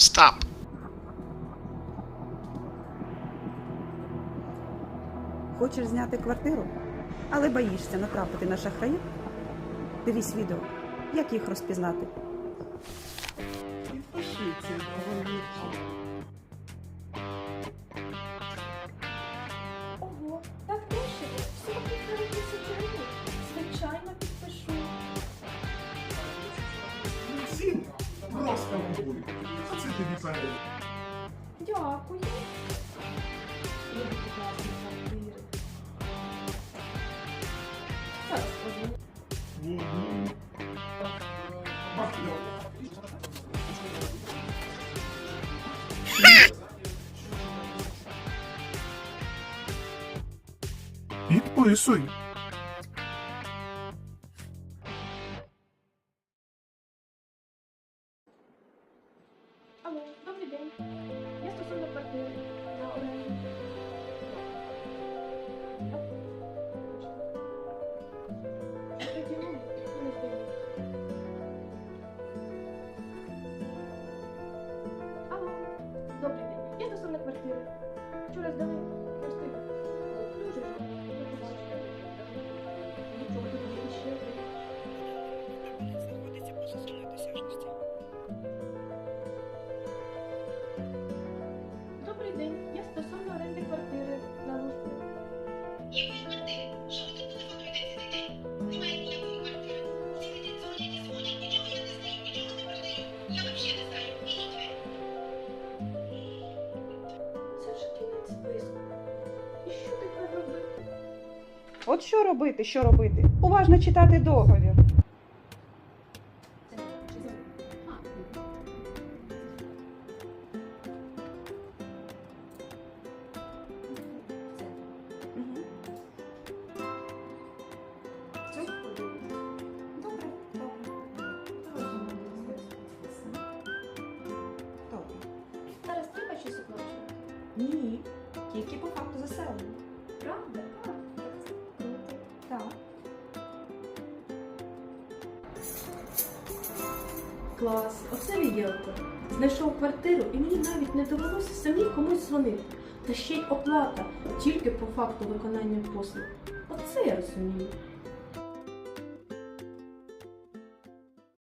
Stop. Хочеш зняти квартиру, але боїшся натрапити на шахраїв? Дивись відео, як їх розпізнати. pedir pra ele? De óculos. E por isso aí. Алло, добрий день. Я стосовно квартири на ну, не. Алло, добрий день. Я стосовно квартири. Вчора здали просто дуже Нічого тут ще. Добрий Якої квартири? Що квартири. Всі люди дзвонять і дзвонять, я не знаю, нічого не продаю. Я взагалі не знаю. Це вже кінець списку. І що тепер робити? От що робити, що робити? Уважно читати договір. Треба щось? Ні, тільки по факту заселення. Правда? Так. Клас, оце відділко. Знайшов квартиру і мені навіть не довелося самі комусь дзвонити. Та ще й оплата тільки по факту виконання послуг. Оце я розумію.